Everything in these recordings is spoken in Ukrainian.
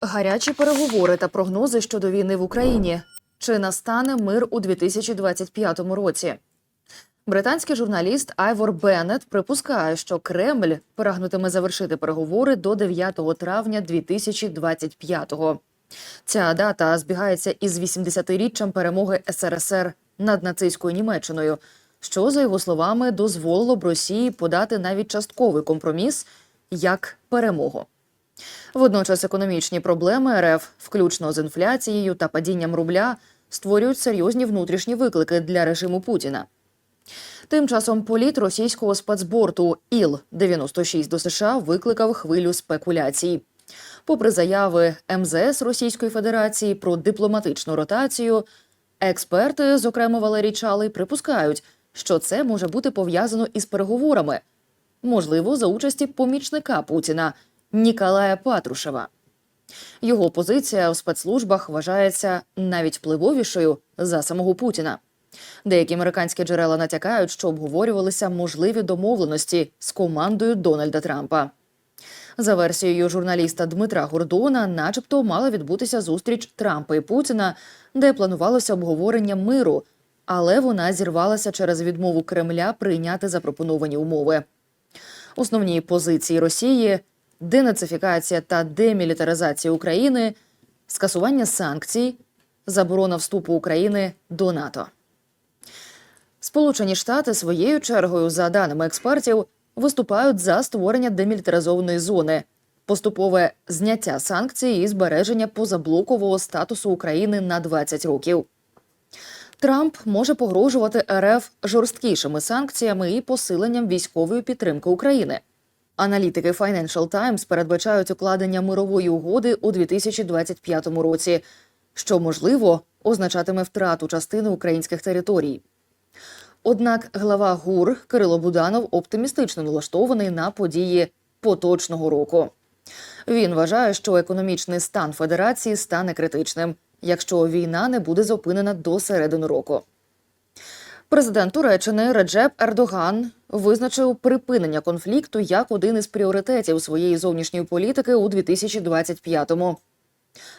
Гарячі переговори та прогнози щодо війни в Україні. Чи настане мир у 2025 році? Британський журналіст Айвор Беннет припускає, що Кремль прагнутиме завершити переговори до 9 травня 2025-го. Ця дата збігається із 80-річчям перемоги СРСР над нацистською Німеччиною, що, за його словами, дозволило б Росії подати навіть частковий компроміс як перемогу. Водночас економічні проблеми РФ, включно з інфляцією та падінням рубля, створюють серйозні внутрішні виклики для режиму Путіна. Тим часом політ російського спецборту Іл-96 до США викликав хвилю спекуляцій. Попри заяви МЗС Російської Федерації про дипломатичну ротацію, експерти, зокрема Валерій Чалий, припускають, що це може бути пов'язано із переговорами, можливо, за участі помічника Путіна Ніколая Патрушева. Його позиція у спецслужбах вважається навіть впливовішою за самого Путіна. Деякі американські джерела натякають, що обговорювалися можливі домовленості з командою Дональда Трампа. За версією журналіста Дмитра Гордона, начебто мала відбутися зустріч Трампа і Путіна, де планувалося обговорення миру, але вона зірвалася через відмову Кремля прийняти запропоновані умови. Основні позиції Росії денацифікація та демілітаризація України, скасування санкцій, заборона вступу України до НАТО. Сполучені Штати своєю чергою, за даними експертів, виступають за створення демілітаризованої зони, поступове зняття санкцій і збереження позаблокового статусу України на 20 років. Трамп може погрожувати РФ жорсткішими санкціями і посиленням військової підтримки України. Аналітики Financial Times передбачають укладення мирової угоди у 2025 році, що можливо означатиме втрату частини українських територій. Однак глава ГУР Кирило Буданов оптимістично налаштований на події поточного року. Він вважає, що економічний стан федерації стане критичним, якщо війна не буде зупинена до середини року. Президент Туреччини Реджеп Ердоган визначив припинення конфлікту як один із пріоритетів своєї зовнішньої політики у 2025-му.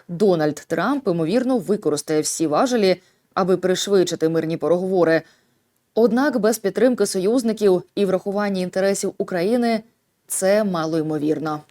Дональд Трамп ймовірно використає всі важелі, аби пришвидшити мирні переговори. Однак без підтримки союзників і врахування інтересів України це мало ймовірно.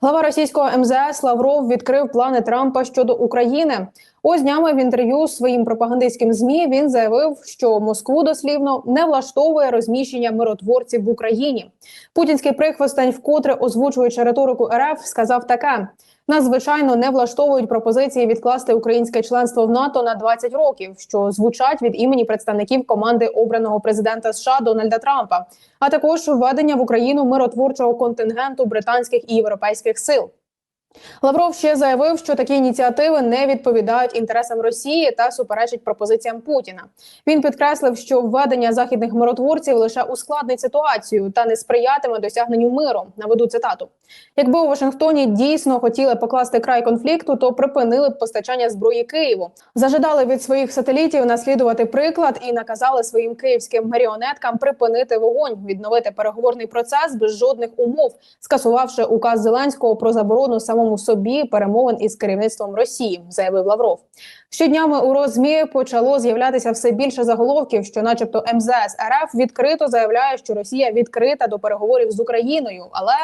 Глава російського МЗС Лавров відкрив плани Трампа щодо України. Ось днями в інтерв'ю своїм пропагандистським змі він заявив, що Москву дослівно не влаштовує розміщення миротворців в Україні. Путінський прихвостень, вкотре озвучуючи риторику РФ, сказав таке: нас звичайно не влаштовують пропозиції відкласти українське членство в НАТО на 20 років, що звучать від імені представників команди обраного президента США Дональда Трампа, а також введення в Україну миротворчого контингенту британських і європейських сил. Лавров ще заявив, що такі ініціативи не відповідають інтересам Росії та суперечать пропозиціям Путіна. Він підкреслив, що введення західних миротворців лише ускладнить ситуацію та не сприятиме досягненню миру. Наведу цитату: якби у Вашингтоні дійсно хотіли покласти край конфлікту, то припинили б постачання зброї Києву, зажадали від своїх сателітів наслідувати приклад і наказали своїм київським маріонеткам припинити вогонь, відновити переговорний процес без жодних умов, скасувавши указ Зеленського про заборону самому собі перемовин із керівництвом Росії, заявив Лавров. Щоднями у розмі почало з'являтися все більше заголовків, що, начебто, МЗС РФ відкрито заявляє, що Росія відкрита до переговорів з Україною, але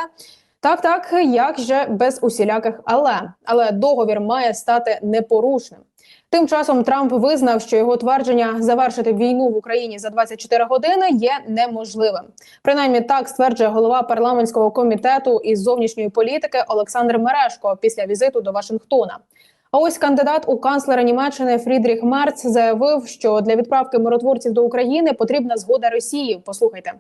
так, так як же без усіляких але але договір має стати непорушним. Тим часом Трамп визнав, що його твердження завершити війну в Україні за 24 години є неможливим. Принаймні так стверджує голова парламентського комітету із зовнішньої політики Олександр Мерешко після візиту до Вашингтона. А ось кандидат у канцлера Німеччини Фрідріх Мерц заявив, що для відправки миротворців до України потрібна згода Росії. Послухайте,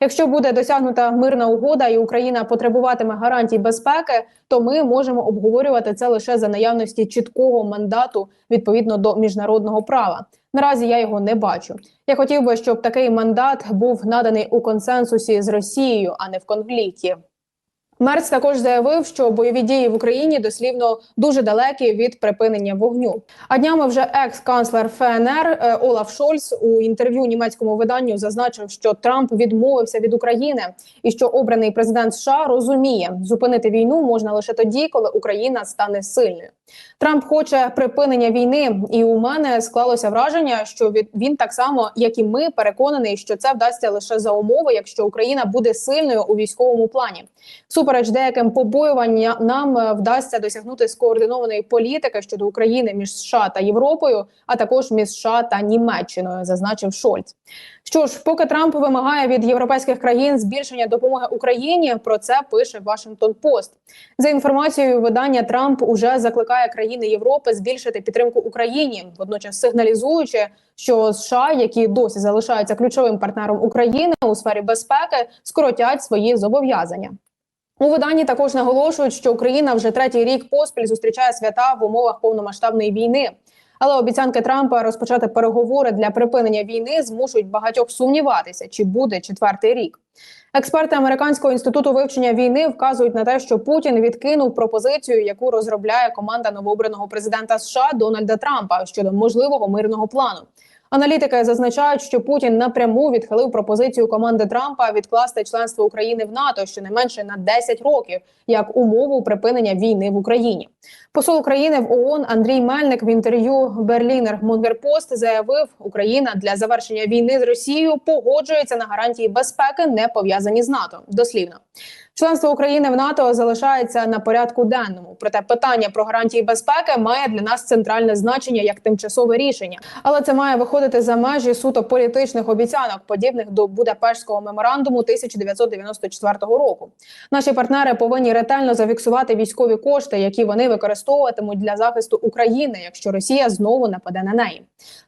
якщо буде досягнута мирна угода, і Україна потребуватиме гарантій безпеки, то ми можемо обговорювати це лише за наявності чіткого мандату відповідно до міжнародного права. Наразі я його не бачу. Я хотів би, щоб такий мандат був наданий у консенсусі з Росією, а не в конфлікті. Мерц також заявив, що бойові дії в Україні дослівно дуже далекі від припинення вогню. А днями вже екс-канцлер ФНР е, Олаф Шольц у інтерв'ю німецькому виданню зазначив, що Трамп відмовився від України і що обраний президент США розуміє, зупинити війну можна лише тоді, коли Україна стане сильною. Трамп хоче припинення війни, і у мене склалося враження, що він так само, як і ми, переконаний, що це вдасться лише за умови, якщо Україна буде сильною у військовому плані. Супереч деяким побоювання нам е, вдасться досягнути скоординованої політики щодо України між США та Європою, а також між США та Німеччиною, зазначив Шольц. Що ж, поки Трамп вимагає від європейських країн збільшення допомоги Україні, про це пише Вашингтон Пост. За інформацією видання, Трамп уже закликає країни Європи збільшити підтримку Україні, водночас сигналізуючи, що США, які досі залишаються ключовим партнером України у сфері безпеки, скоротять свої зобов'язання. У виданні також наголошують, що Україна вже третій рік поспіль зустрічає свята в умовах повномасштабної війни. Але обіцянки Трампа розпочати переговори для припинення війни змушують багатьох сумніватися, чи буде четвертий рік. Експерти американського інституту вивчення війни вказують на те, що Путін відкинув пропозицію, яку розробляє команда новообраного президента США Дональда Трампа щодо можливого мирного плану. Аналітики зазначають, що Путін напряму відхилив пропозицію команди Трампа відкласти членство України в НАТО щонайменше на 10 років як умову припинення війни в Україні. Посол України в ООН Андрій Мельник в інтерв'ю Берлінер Монгерпост заявив, Україна для завершення війни з Росією погоджується на гарантії безпеки, не пов'язані з НАТО. Дослівно. Членство України в НАТО залишається на порядку денному. Проте питання про гарантії безпеки має для нас центральне значення як тимчасове рішення, але це має виходити за межі суто політичних обіцянок, подібних до Будапештського меморандуму 1994 року. Наші партнери повинні ретельно зафіксувати військові кошти, які вони використовуватимуть для захисту України, якщо Росія знову нападе на неї.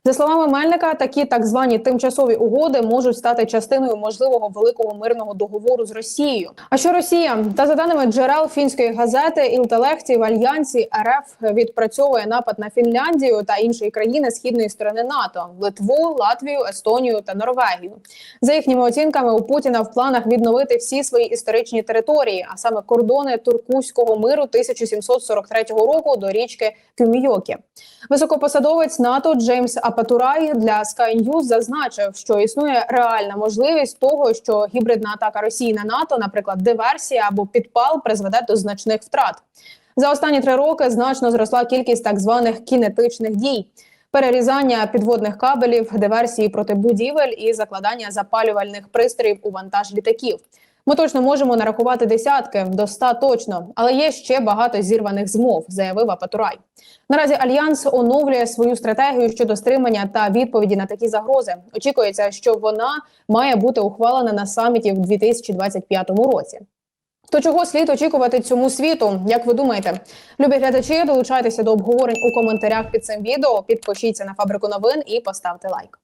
За словами Мельника, такі так звані тимчасові угоди можуть стати частиною можливого великого мирного договору з Росією. А що Росія та за даними джерел фінської газети Ілтелекції в альянсі РФ відпрацьовує напад на Фінляндію та інші країни східної сторони НАТО Литву, Латвію, Естонію та Норвегію. За їхніми оцінками, у Путіна в планах відновити всі свої історичні території, а саме кордони Туркуського миру 1743 року до річки Кюмійокі. Високопосадовець НАТО Джеймс Апатурай для Sky News зазначив, що існує реальна можливість того, що гібридна атака Росії на НАТО, наприклад, диверсія або підпал, призведе до значних втрат. За останні три роки значно зросла кількість так званих кінетичних дій. Перерізання підводних кабелів, диверсії проти будівель і закладання запалювальних пристроїв у вантаж літаків. Ми точно можемо нарахувати десятки до ста точно, але є ще багато зірваних змов, заявив Апатурай. Наразі альянс оновлює свою стратегію щодо стримання та відповіді на такі загрози. Очікується, що вона має бути ухвалена на саміті в 2025 році. То чого слід очікувати цьому світу? Як ви думаєте, любі глядачі, долучайтеся до обговорень у коментарях під цим відео. Підпишіться на фабрику новин і поставте лайк.